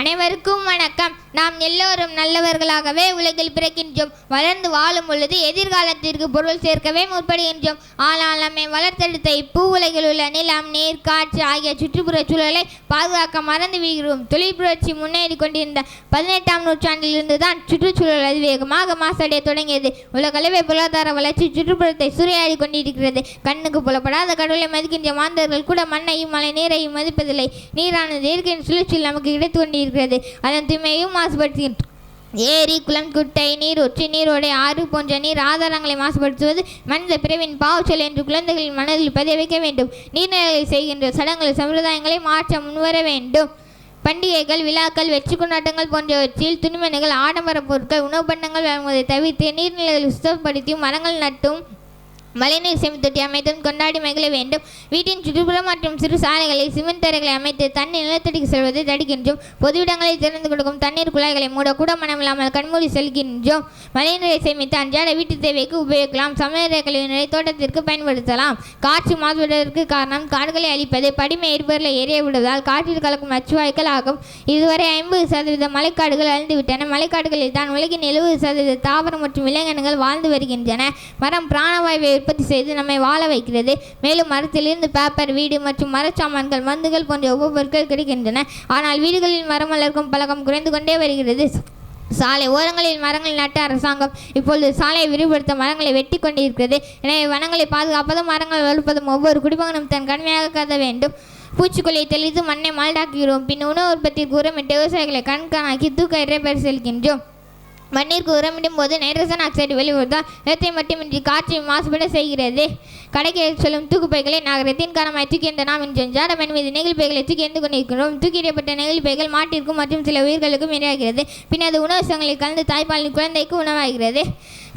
அனைவருக்கும் வணக்கம். நாம் எல்லோரும் நல்லவர்களாகவே உலகில் பிறக்கின்றோம். வளர்ந்து வாழும் பொழுது எதிர்காலத்திற்கு பொருள் சேர்க்கவே முற்படுகின்றோம். ஆனால் நம்மை வளர்த்தெடுத்த இப்பூ உலகில் உள்ள நிலம் நீர் காற்று ஆகிய சுற்றுப்புறச் சூழலை பாதுகாக்க மறந்து விடுகிறோம். தொழில் புரட்சி முன்னேறி கொண்டிருந்த பதினெட்டாம் நூற்றாண்டிலிருந்து தான் சுற்றுச்சூழல் அதிவேகமாக மாசடைய தொடங்கியது. உலகளவே பொருளாதார வளர்ச்சி சுற்றுப்புறத்தை சூறையாடி கொண்டிருக்கிறது. கண்ணுக்கு புலப்படாத கடவுளை மதிக்கின்ற மாந்தர்கள் கூட மண்ணையும் மழை நீரையும் மதிப்பதில்லை. நீரானது இயற்கையின் சுழற்சியில் நமக்கு கிடைத்து கொண்டிருக்கிறது. அதன் தூய்மையும் மாசுபடுத்துகின்ற ஏரி குளம் குட்டை நீர் ஒற்றி நீரோடை ஆறு போன்ற நீர் ஆதாரங்களை மாசுபடுத்துவது மனித பிறவின் பாவச்சொல் என்று குழந்தைகளின் மனதில் பதிய வைக்க வேண்டும். நீர்நிலைகளை செய்கின்ற சடங்குகள் சம்பிரதாயங்களை மாற்ற முன்வர வேண்டும். பண்டிகைகள் விழாக்கள் வெற்றி கொண்டாட்டங்கள் போன்றவற்றில் துணிமணிகள் ஆடம்பர பொருட்கள் உணவு பண்டங்கள் வழங்குவதை தவிர்த்து நீர்நிலைகளை சுத்தப்படுத்தியும் மரங்கள் நட்டும் மழைநீர் சேமித்தொட்டி அமைத்தும் கொண்டாடி மகிழ வேண்டும். வீட்டின் சுற்றுப்புறம் மற்றும் சிறு சாலைகளை சிமெண்ட் தரைகளை அமைத்து தண்ணீர் நிலத்தடிக்கு செல்வதை தடுக்கின்றோம். பொது இடங்களை திறந்து கொடுக்கும் தண்ணீர் குழாய்களை மூட கூட மனமில்லாமல் கண்மூடி செல்கின்றோம். மழைநீரை சேமித்து அன்றாட வீட்டு தேவைக்கு உபயோகிக்கலாம். சமையல் கழிவுநீரை தோட்டத்திற்கு பயன்படுத்தலாம். காற்று மாசுபடுவதற்கு காரணம் காடுகளை அழிப்பது. படிமை எரிபொருளை எரிய விடுவதால் காற்றில் கலக்கும் நச்சுவாய்க்கள் ஆகும். இதுவரை ஐம்பது சதவீத மலைக்காடுகள் அழிந்துவிட்டன. மலைக்காடுகளில் தான் உலகின் எழுபது சதவீத தாவரம் மற்றும் விலங்கினங்கள் வாழ்ந்து வருகின்றன. மரம் பிராணவாயுவை உற்பத்தி செய்து நம்மை வாழ வைக்கிறது. மேலும் மரத்திலிருந்து பேப்பர் வீடு மற்றும் மரச்சாமான்கள் மருந்துகள் போன்ற உபபொருட்கள் கிடைக்கின்றன. ஆனால் வீடுகளில் மரம் வளர்க்கும் பழக்கம் குறைந்து கொண்டே வருகிறது. சாலை ஓரங்களில் மரங்கள் நட்ட அரசாங்கம் இப்பொழுது சாலையை விரிவுபடுத்த மரங்களை வெட்டி கொண்டிருக்கிறது. எனவே வனங்களை பாதுகாப்பதும் மரங்கள் வளர்ப்பதும் ஒவ்வொரு குடிமகனும் தன் கடமையாக கருத வேண்டும். பூச்சிக்கொல்லியை தெளித்து மண்ணை மால்டாக்குகிறோம். பின் உணவு உற்பத்திக்கு உரமிட்டு விவசாயிகளை கண்காணாக்கி தூக்க இறைப்பெயர் செல்கின்றோம். மண்ணிற்கு உரமிடும் போது நைட்ரஜன் ஆக்சைடு வெளிவருவதால் நிலத்தை மட்டுமின்றி காற்றை மாசுபட செய்கிறது. கடைக்கு செல்லும் தூக்குப்பைகளை நகரத்தின் காரணமாய் தூக்கின்ற நாம் என்று ஜாடமன் மீது நெகிழ் பைகளை தூக்கி எறிந்து கொண்டிருக்கிறோம். தூக்கிடப்பட்ட நெகிழ் பைகள் மாட்டிற்கும் மற்றும் சில உயிர்களுக்கும் இரையாகிறது. பின் அது உணவு சங்களில் கலந்து தாய்ப்பாலின் குழந்தைக்கு உணவாகிறது.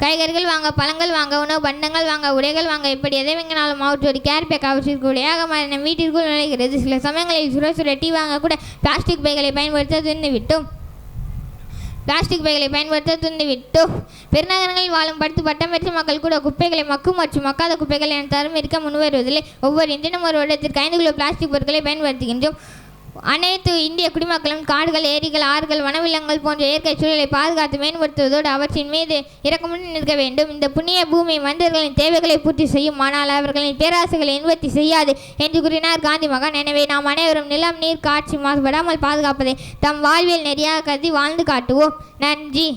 காய்கறிகள் வாங்க பழங்கள் வாங்க உணவு பண்டங்கள் வாங்க உடைகள் வாங்க இப்படி எதை வாங்கினாலும் மாவட்டோடு கேர் பேக் அவற்றிற்கு உடையாக மாறின வீட்டிற்குள் நுழைகிறது. சில சமயங்களில் சுட சுட டீ வாங்க கூட பிளாஸ்டிக் பைகளை பயன்படுத்த தின்னு விட்டோம் பிளாஸ்டிக் பைகளை பயன்படுத்த தூண்டிவிட்டோம் பெருநகரங்களில் வாழும் படுத்து பட்டம் பெற்ற மக்கள் கூட குப்பைகளை மக்கும் மற்றும் மக்காத குப்பைகள் என தரம் இருக்க முன்வருவதில்லை. ஒவ்வொரு இன்றினும் ஒரு வருடத்திற்கு ஐந்து கிலோ பிளாஸ்டிக் பொருட்களை பயன்படுத்துகின்றோம். அனைத்து இந்திய குடிமக்களும் காடுகள் ஏரிகள் ஆறுகள் வனவிலங்குகள் போன்ற இயற்கை சூழலை பாதுகாத்து மேம்படுத்துவதோடு அவற்றின் மீது இறக்கமுடன் நிற்க வேண்டும். இந்த புண்ணிய பூமி மனிதர்களின் தேவைகளை பூர்த்தி செய்யும். ஆனால் அவர்களின் பேராசைகளை நிவர்த்தி செய்யாது என்று கூறினார் காந்தி மகான். எனவே நாம் அனைவரும் நிலம் நீர் காட்சி மாசுபடாமல் பாதுகாப்பதை தம் வாழ்வியல் நெறியாக கருதி வாழ்ந்து காட்டுவோம். நன்றி.